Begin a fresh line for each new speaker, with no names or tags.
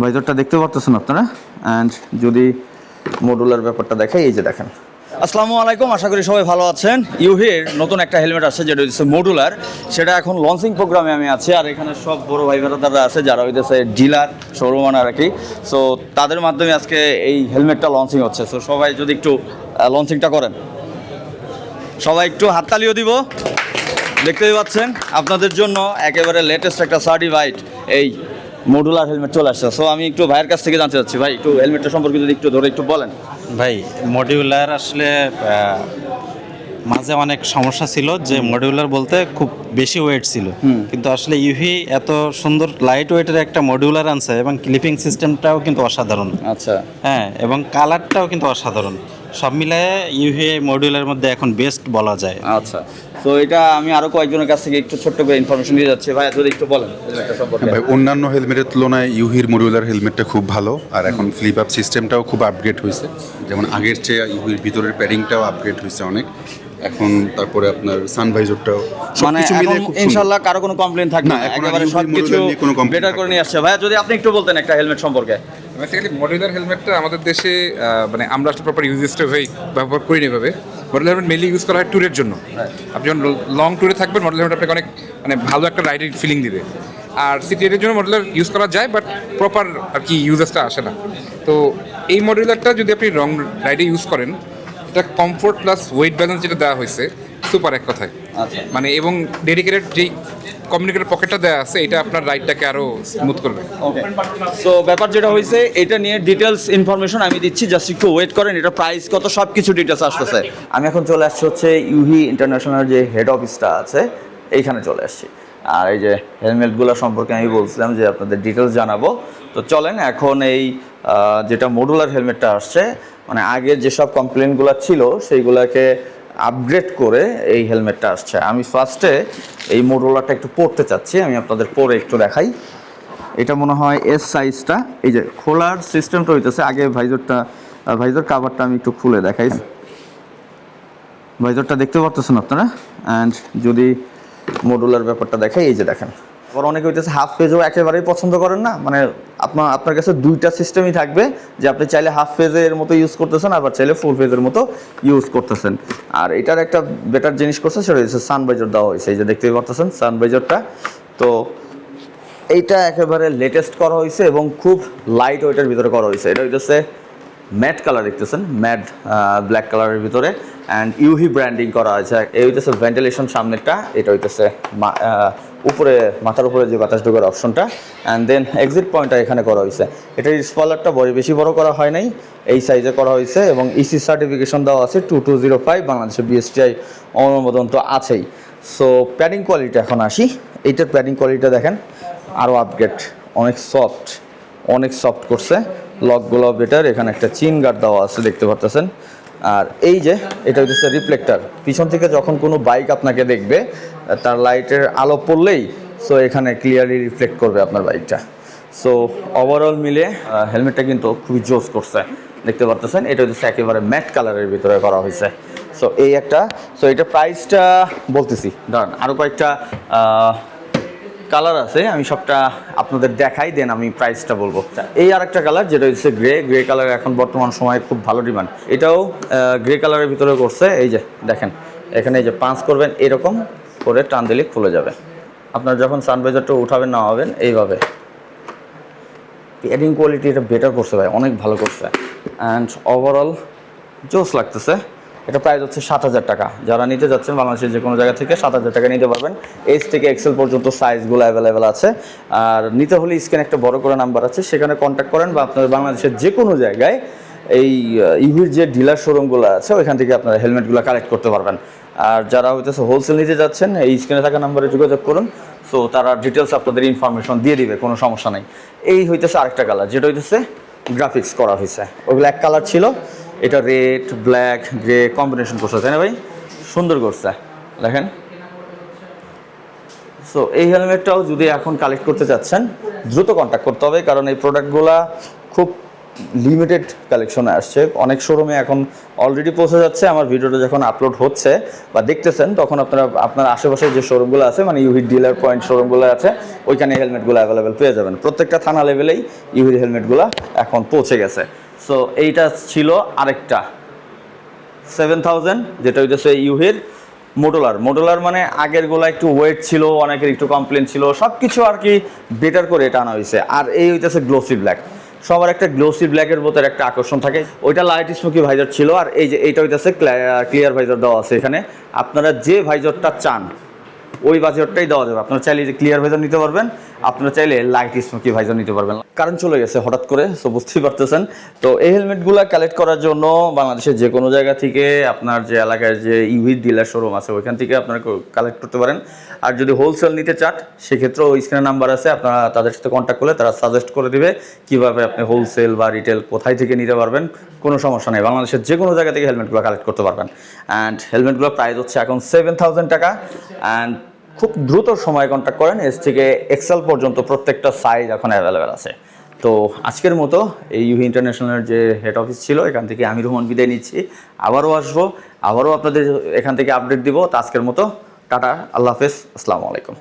ভাইজরটা দেখতে পারতেছেন আপনারা? অ্যান্ড যদি মডুলার ব্যাপারটা দেখাই, এই যে দেখেন। আসসালামু আলাইকুম, আশা করি সবাই ভালো আছেন। ইউহির নতুন একটা হেলমেট আছে যেটা হচ্ছে মডুলার সেটা এখন লঞ্চিং প্রোগ্রামে আমি আছি, আর এখানে সব বড় ভাই দাদা আছে, যারা হইতেছে ডিলার শোরুম আর কি। সো তাদের মাধ্যমে আজকে এই হেলমেটটা লঞ্চিং হচ্ছে। সো সবাই যদি একটু লঞ্চিংটা করেন। সবাই একটু হাততালিও দিব। দেখতেই পাচ্ছেন, আপনাদের জন্য একেবারে লেটেস্ট একটা সার্টিফাইড এই মডুলার হেলমেট চলে আসছে। সো আমি একটু ভাইয়ের কাছ থেকে জানতে চাচ্ছি। ভাই একটু হেলমেটটা সম্পর্কে যদি একটু ধরে একটু বলেন।
ভাই মডিউলার আসলে মাঝে অনেক সমস্যা ছিল যে মডিউলার বলতে খুব বেশি ওয়েট ছিল। কিন্তু আসলে ইউভি এত সুন্দর লাইট ওয়েটের একটা মডিউলার আনছে এবং ক্লিপিং সিস্টেমটাও কিন্তু অসাধারণ।
আচ্ছা।
হ্যাঁ এবং কালারটাও কিন্তু অসাধারণ। সব মিলায়ে ইউভি মডিউলার মধ্যে এখন বেস্ট বলা যায়।
আচ্ছা। তো এটা আমি আরও কয়েকজনের কাছ থেকে একটু ছোট্ট করে ইনফরমেশন দিয়ে যাচ্ছি। ভাই যদি একটু বলেন
ভাই অন্যান্য হেলমেটের তুলনায় ইউহির মডিউলার হেলমেটটা খুব ভালো আর এখন ফ্লিপ আপ সিস্টেমটাও খুব আপগ্রেড হয়েছে। যেমন আগের চেয়ে ইউহির ভিতরের প্যাডিংটাও আপগ্রেড হয়েছে অনেক। এখন তারপরে আপনার সানভাইজারটাও
মানে। ইনশাআল্লাহ কারও কোনো কমপ্লেন থাকবে
না,
একেবারে সবকিছু বেটার করে নিয়ে আসছে। ভাই যদি আপনি একটু বলতেন একটা হেলমেট সম্পর্কে।
বেসিক্যালি মডিউলার হেলমেটটা আমাদের দেশে মানে আমরা আসলে প্রপার ইউজেসটা হয়ে ব্যবহার করি না এভাবে। মডেল হেলমেট মেনলি ইউজ করা হয় ট্যুরের জন্য। আপনি যখন লং ট্যুরে থাকবেন মডেল হেলমেট আপনাকে অনেক মানে ভালো একটা রাইডিং ফিলিং দিবে। আর সিটি এর জন্য মডেলার ইউজ করা যায় বাট প্রপার আর কি ইউজেসটা আসে না। তো এই মডেলারটা যদি আপনি রং রাইডে ইউজ করেন এটা কমফোর্ট প্লাস ওয়েট ব্যালেন্স যেটা দেওয়া হয়েছে সুপার এক কথায়।
আচ্ছা।
মানে এবং ডেডিকেটেড যেই কমিউনিকেটর পকেটটা দেওয়া আছে, এটা আপনার রাইডটাকে আরও স্মুথ করবে।
সো ব্যাপার যেটা হয়েছে এটা নিয়ে ডিটেলস ইনফরমেশন আমি দিচ্ছি জাস্ট একটু ওয়েট করেন, এটা প্রাইস কত সব কিছু ডিটেলস আসতেছে। আমি এখন চলে আসছি হচ্ছে ইউহি ইন্টারন্যাশনাল যে হেড অফিসটা আছে, এইখানে চলে আসছি। আর এই যে হেলমেটগুলো সম্পর্কে আমি বলছিলাম যে আপনাদের ডিটেলস জানাব। তো চলেন, এখন এই যেটা মডুলার হেলমেটটা আসছে মানে আগে যেসব কমপ্লেনগুলো ছিল, সেইগুলোকে আপগ্রেড করে এই হেলমেটটা আসছে। আমি ফার্স্টে এই মডুলারটা একটু পড়তে চাচ্ছি, আমি আপনাদের পরে একটু দেখাই। এটা মনে হয় এস সাইজটা এই যে খোলার সিস্টেমটা হইতেছে, আগে ভাইজরটা ভাইজোর কাভারটা আমি একটু খুলে দেখাই। ভাইজরটা দেখতে পারতেছেন আপনারা? অ্যান্ড যদি মডুলার ব্যাপারটা দেখাই, এই যে দেখেন। আবার অনেকে হইতেছে হাফ পেজও একেবারেই পছন্দ করেন না। মানে আপনার আপনার কাছে দুইটা সিস্টেমই থাকবে যে আপনি চাইলে হাফ পেজের মতো ইউজ করতেছেন, আবার চাইলে ফুল পেজের মতো ইউজ করতেছেন। আর এটার একটা বেটার জিনিস করছে, সেটা হচ্ছে সানবাইজার দেওয়া হয়েছে। এই যে দেখতেই পারতেছেন সানবাইজারটা তো এইটা একেবারে লেটেস্ট করা হয়েছে এবং খুব লাইট ওয়েটের ভিতরে করা হয়েছে। এটা হইতেছে ম্যাট কালার দেখতেছেন, ম্যাট ব্ল্যাক কালারের ভিতরে অ্যান্ড ইউহি ব্র্যান্ডিং করা হয়েছে। এই হইতেছে ভেন্টিলেশন সামনেরটা, এটা হইতেছে উপরে, মাথার উপরে যে বাতাস ঢোকার অপশনটা অ্যান্ড দেন এক্সিট পয়েন্টটা এখানে করা হয়েছে এটার স্পলারটা বড়, বেশি বড় করা হয় নাই, এই সাইজে করা হয়েছে এবং E ইসি সার্টিফিকেশন দেওয়া আছে টু টু জিরো ফাইভ বাংলাদেশের বিএসটিআই অনুমোদন তো আছেই। সো প্যাডিং কোয়ালিটি এখন আসি। এইটার প্যাডিং কোয়ালিটিটা দেখেন আরও আপগ্রেড অনেক সফট অনেক সফট করছে। লকগুলো বেটার, এখানে একটা চিন গার্ড দেওয়া আছে, দেখতে পারতেছেন। আর এই যে, এটা হচ্ছে রিফ্লেক্টার পিছন থেকে যখন কোনো বাইক আপনাকে দেখবে, তার লাইটের আলো পড়লেই সো এখানে ক্লিয়ারলি রিফ্লেক্ট করবে আপনার বাইকটা সো ওভারঅল মিলে হেলমেটটা কিন্তু খুবই জোস করছে। দেখতে পারতেছেন, এটা হচ্ছে একেবারে ম্যাট কালারের ভিতরে করা হয়েছে সো এই একটা সো এটা প্রাইসটা বলতেছি। দাঁড়ান আরও কয়েকটা কালার আছে, আমি সবটা আপনাদের দেখাই, দেন আমি প্রাইসটা বলব। এই আরেকটা কালার, যেটা হচ্ছে গ্রে গ্রে কালার এখন বর্তমান সময়ে খুব ভালো ডিমান্ড এটাও গ্রে কালারের ভিতরে করছে, এই যে দেখেন, এখানে এই যে পাঁচ করবেন, এরকম করে টান দিলে খুলে যাবে। আপনার যখন সানভাইজারটা উঠাবেন না হবেন এইভাবে। প্যাডিং কোয়ালিটি এটা বেটার করছে ভাই, অনেক ভালো করছে। অ্যান্ড ওভারঅল জোস লাগতেছে। এটা প্রাইস হচ্ছে সাত হাজার টাকা। যারা নিতে যাচ্ছেন বাংলাদেশের যে কোনো জায়গা থেকে সাত হাজার টাকা নিতে পারবেন। এইচ থেকে এক্সেল পর্যন্ত সাইজগুলো অ্যাভেলেবেল আছে। আর নিতে হলে স্ক্রিনে একটা বড় করে নাম্বার আছে। সেখানে কন্ট্যাক্ট করেন বা আপনার বাংলাদেশের যে কোনো জায়গায় এই ইভির যে ডিলার শোরুমগুলো আছে, ওইখান থেকে আপনারা হেলমেটগুলো কালেক্ট করতে পারবেন। আর যারা হইতেছে হোলসেল নিতে যাচ্ছেন, এই স্ক্রিনে থাকা নাম্বারে যোগাযোগ করুন। সো তারা ডিটেলস আপনাদের ইনফরমেশন দিয়ে দিবে, কোনো সমস্যা নাই। এই হইতেছে আরেকটা কালার যেটা হইতেছে গ্রাফিক্স করা হয়েছে ওগুলো এক কালার ছিল। এটা রেড ব্ল্যাক গ্রে কম্বিনেশন করছে, তাই না ভাই? সুন্দর করছে, দেখেন। সো এই হেলমেটটাও যদি এখন কালেক্ট করতে চাচ্ছেন, দ্রুত কন্ট্যাক্ট করতে হবে, কারণ এই প্রোডাক্টগুলা খুব লিমিটেড কালেকশনে আসছে। অনেক শোরুমে এখন অলরেডি পৌঁছে যাচ্ছে। আমার ভিডিওটা যখন আপলোড হচ্ছে বা দেখতেছেন, তখন আপনারা, আপনার আশেপাশে যে শোরুমগুলো আছে মানে ইউহি ডিলার পয়েন্ট শোরুমগুলো আছে, ওইখানে হেলমেটগুলো অ্যাভেলেবেল পেয়ে যাবেন। প্রত্যেকটা থানা লেভেলেই ইউহির হেলমেটগুলো এখন পৌঁছে গেছে। সো এইটা ছিল আরেকটা। সেভেন থাউজেন্ড যেটা হইতেছে ইউহির মোডুলার মোডুলার মানে আগের গোলা একটু ওয়েট ছিল, অনেকের একটু কমপ্লেন ছিল সব কিছু আর কি বেটার করে এটা আনা হয়েছে আর এই হইতেছে গ্লোসি ব্ল্যাক সবার একটা গ্লোসি ব্ল্যাকের মতো একটা আকর্ষণ থাকে। ওইটা লাইট স্মোকি ভাইজার ছিল, আর এই যে এইটা হইতেছে ক্লিয়ার ভাইজার দেওয়া আছে এখানে। আপনারা যে ভাইজারটা চান, ওই বাজারটাই দেওয়া যাবে। আপনারা চাইলে যে ক্লিয়ার ভাইজার নিতে পারবেন। আপনারা চাইলে লাইট স্মোকি ভাইজার নিতে পারবেন। কারণ চলে গেছে হঠাৎ করে সো বুঝতেই পারতেছেন। তো এই হেলমেটগুলো কালেক্ট করার জন্য বাংলাদেশের যে কোনো জায়গা থেকে আপনার যে এলাকায় যে ইভি ডিলার শোরুম আছে, ওইখান থেকে আপনারা কালেক্ট করতে পারেন। আর যদি হোলসেল নিতে চান সেক্ষেত্রে ওই স্ক্রিনের নাম্বার আছে, আপনারা তাদের সাথে কন্ট্যাক্ট করলে তারা সাজেস্ট করে দিবে কীভাবে আপনি হোলসেল বা রিটেল কোথায় থেকে নিতে পারবেন। কোনো সমস্যা নেই, বাংলাদেশের যে কোনো জায়গা থেকে হেলমেটগুলো কালেক্ট করতে পারবেন। অ্যান্ড হেলমেটগুলো প্রাইস হচ্ছে এখন সেভেন থাউজেন্ড টাকা। অ্যান্ড খুব দ্রুত সময় কন্ট্যাক্ট করেন এস থেকে এক্সেল পর্যন্ত প্রত্যেকটা সাইজ এখন অ্যাভেলেবেল আছে। তো আজকের মতো এই ইউহি ইন্টারন্যাশনালের যে হেড অফিস ছিল, এখান থেকে আমি রোহন বিদায় নিচ্ছি। আবারও আসব, আবারও আপনাদের এখান থেকে আপডেট দিব। তো আজকের মতো, টাটা, আল্লাহ হাফেজ, আসসালামু আলাইকুম।